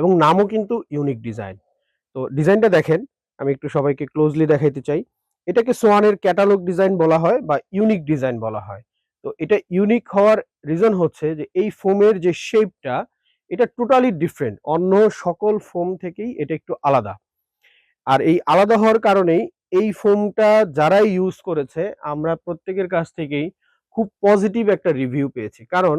এবং নামও কিন্তু ইউনিক ডিজাইন তো ডিজাইনটা দেখেন, আমি একটু সবাইকে ক্লোজলি দেখাইতে চাই। এটাকে সোয়ানের ক্যাটালগ ডিজাইন বলা হয় বা ইউনিক ডিজাইন বলা হয়। তো এটা ইউনিক হওয়ার রিজন হচ্ছে যে এই ফোমের যে শেপটা এটা টোটালি ডিফারেন্ট অন্য সকল ফোম থেকেই এটা একটু আলাদা। আর এই আলাদা হওয়ার কারণেই এই ফোমটা যারাই ইউজ করেছে, আমরা প্রত্যেকের কাছ থেকেই খুব পজিটিভ একটা রিভিউ পেয়েছি। কারণ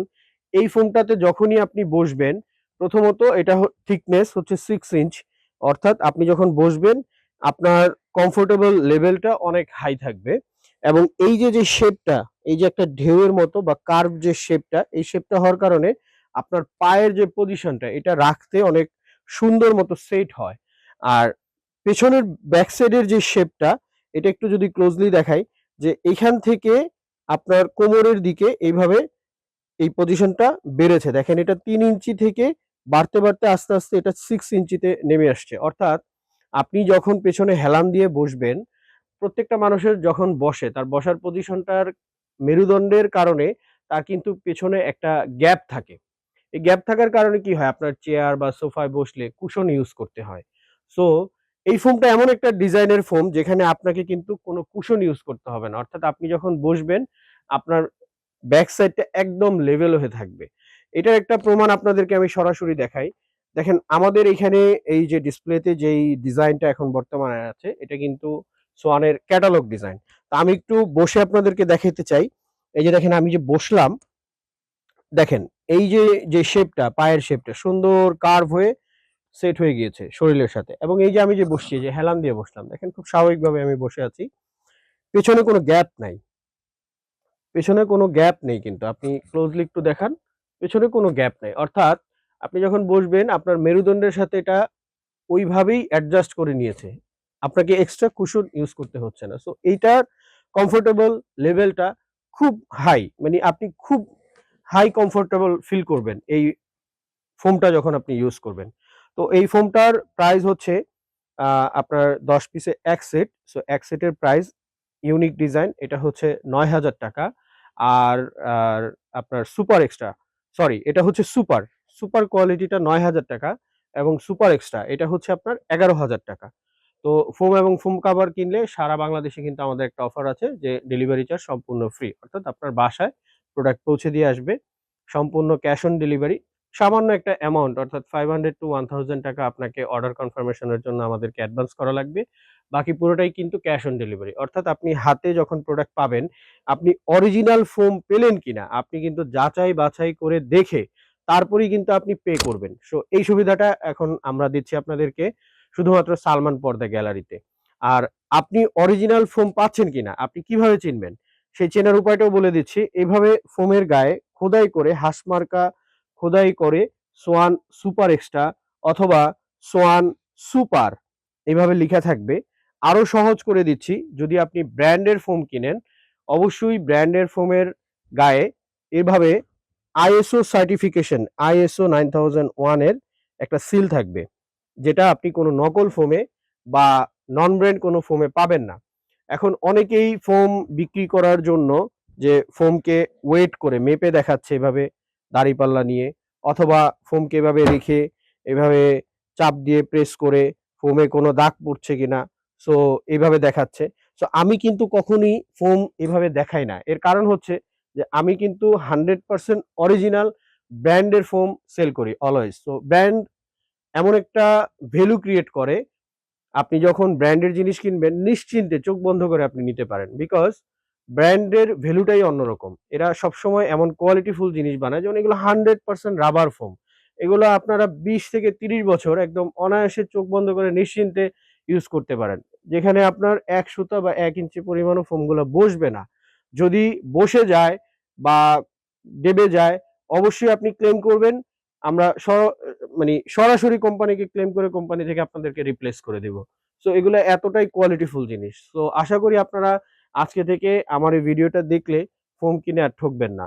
এই ফোমটাতে যখনই আপনি বসবেন প্রথমত এটা থিকনেস হচ্ছে সিক্স ইঞ্চ অর্থাৎ আপনি যখন বসবেন, আপনার কমফোর্টেবল লেভেলটা অনেক হাই থাকবে এবং এই যে যে শেপটা এই যে একটা ঢেউয়ের মতো বা কার্ভ যে শেপটা এই শেপটা হওয়ার কারণে আপনার পায়ের যে পজিশনটা এটা রাখতে অনেক সুন্দর মতো সেট হয়। আর পেছনের ব্যাক সাইডের যে শেপটা এটা একটু যদি ক্লোজলি দেখাই, যে এখান থেকে আপনার কোমরের দিকে এইভাবে এই পজিশনটা বেড়েছে। দেখেন এটা তিন ইঞ্চি থেকে বাড়তে বাড়তে আস্তে আস্তে এটা সিক্স ইঞ্চিতে নেমে আসছে। অর্থাৎ আপনি যখন পেছনে হেলান দিয়ে বসবেন, প্রত্যেকটা মানুষের যখন বসে, তার বসার পজিশনটার মেরুদণ্ডের কারণে তার কিন্তু পেছনে একটা গ্যাপ থাকে। এই গ্যাপ থাকার কারণে কি হয়? আপনার চেয়ার বা সোফায় বসলে কুশন ইউজ করতে হয়। সো এই ফোমটা এমন একটা ডিজাইনের ফোম যেখানে আপনাকে কিন্তু কোনো কুশন ইউজ করতে হবে না। অর্থাৎ আপনি যখন বসবেন, আপনার ব্যাক সাইডটা একদম লেভেল হয়ে থাকবে। এটার একটা প্রমাণ আপনাদেরকে আমি সরাসরি দেখাই। দেখেন, আমাদের এখানে এই যে ডিসপ্লেতে যেই ডিজাইনটা এখন বর্তমানে আছে, এটা কিন্তু সোয়ানের ক্যাটালগ ডিজাইন তা আমি একটু বসে আপনাদেরকে দেখাতে চাই। এই যে দেখেন, আমি যে বসলাম, দেখেন, এই যে যে শেপটা পায়ের শেপটা সুন্দর কার্ভ হয়ে সেট হয়ে গিয়েছে শরীরের সাথে। এবং এই যে আমি যে বসছি যে হেলান দিয়ে বসলাম, দেখেন, খুব স্বাভাবিকভাবে আমি বসে আছি। পেছনে কোনো গ্যাপ নাই। পেছনে কোনো গ্যাপ নেই কিন্তু। আপনি ক্লোজলি একটু দেখান। পেছনে কোনো গ্যাপ নেই। অর্থাৎ আপনি যখন বসবেন, আপনার মেরুদণ্ডের সাথে এটা ওইভাবেই অ্যাডজাস্ট করে নিয়েছে। আপনাকে এক্সট্রা কুশন ইউজ করতে হচ্ছে না। সো এইটার কমফোর্টেবল লেভেলটা খুব হাই মানে আপনি খুব হাই কমফোর্টেবল ফিল করবেন এই ফোমটা যখন আপনি ইউজ করবেন। তো এই ফোমটার প্রাইস হচ্ছে আপনার দশ পিসে এক সেট সো এক সেটের প্রাইস ইউনিক ডিজাইন এটা হচ্ছে নয় হাজার টাকা। আর আপনার সুপার এক্সট্রা সরি এটা হচ্ছে সুপার সুপার কোয়ালিটিটা নয় হাজার টাকা এবং সুপার এক্সট্রা এটা হচ্ছে আপনার এগারো হাজার টাকা। তো ফোম এবং ফোম কাভার কিনলে সারা বাংলাদেশে কিন্তু আমাদের একটা অফার আছে যে ডেলিভারি চার্জ সম্পূর্ণ ফ্রি অর্থাৎ আপনার বাসায় প্রোডাক্ট পৌঁছে দিয়ে আসবে, সম্পূর্ণ ক্যাশ অন ডেলিভারি সামান্য একটা অ্যামাউন্ট অর্থাৎ five hundred to one thousand টাকা আপনাকে অর্ডার কনফার্মেশনের জন্য আমাদেরকে অ্যাডভান্স করা লাগবে। বাকি পুরোটাই কিন্তু ক্যাশ অন ডেলিভারি অর্থাৎ আপনি হাতে যখন প্রোডাক্ট পাবেন, আপনি অরিজিনাল ফোম পেলেন কিনা, আপনি কিন্তু যাচাই বাছাই করে দেখে তারপরেই কিন্তু আপনি পে করবেন। সো এই সুবিধাটা এখন আমরা দিচ্ছি আপনাদেরকে শুধুমাত্র সালমান পর্দা গ্যালারিতে। আর আপনি অরিজিনাল ফোম পাচ্ছেন কিনা, আপনি কীভাবে চিনবেন? সেই চেনার উপায়টাও বলে দিচ্ছি। এইভাবে ফোমের গায়ে খোদাই করে হাসমার্কা খোদাই করে সোয়ান সুপার এক্সট্রা অথবা সোয়ান সুপার এইভাবে লেখা থাকবে। আরও সহজ করে দিচ্ছি, যদি আপনি ব্র্যান্ডের ফোম কিনেন, অবশ্যই ব্র্যান্ডের ফোমের গায়ে এভাবে ISO certification, ISO nine thousand ওয়ানের একটা সিল থাকবে, যেটা আপনি কোনো নকল ফোমে বা নন ব্র্যান্ড কোনো ফোমে পাবেন না। এখন অনেকেই ফোম বিক্রি করার জন্য যে ফোমকে ওয়েট করে, মেপে দেখাচ্ছে এভাবে দাড়িপাল্লা নিয়ে অথবা ফোমকে এভাবে রেখে এভাবে চাপ দিয়ে প্রেস করে ফোমে কোনো দাগ পড়ছে কিনা সো এইভাবে দেখাচ্ছে। সো আমি কিন্তু কখনই ফোম এভাবে দেখাই না। এর কারণ হচ্ছে যে আমি কিন্তু হান্ড্রেড পার্সেন্ট অরিজিনাল ব্র্যান্ডের ফোম সেল করি অলওয়েজ সো ব্র্যান্ড এমন একটা ভ্যালু ক্রিয়েট করে, আপনি যখন ব্র্যান্ডের জিনিস কিনবেন, নিশ্চিন্তে চোখ বন্ধ করে আপনি নিতে পারেন। বিকজ ব্র্যান্ডের ভ্যালুটাই অন্যরকম। এরা সবসময় এমন কোয়ালিটিফুল জিনিস বানায়, যেমন এগুলো হান্ড্রেড পার্সেন্ট রাবার ফোম। এগুলো আপনারা বিশ থেকে তিরিশ বছর একদম অনায়াসে চোখ বন্ধ করে নিশ্চিন্তে ইউজ করতে পারেন। যেখানে আপনার এক সুতা বা এক ইঞ্চি পরিমাণও ফোমগুলো বসবে না। যদি বসে যায় বা দেবে যায়, অবশ্যই আপনি ক্লেম করবেন। আমরা মানে সরাসরি কোম্পানিকে ক্লেম করে কোম্পানি থেকে আপনাদেরকে রিপ্লেস করে দেব। সো এগুলো এতটাই কোয়ালিটিফুল জিনিস। তো আশা করি আপনারা আজকে থেকে আমার এই ভিডিওটা দেখলে ফোন কিনে আর ঠকবেন না।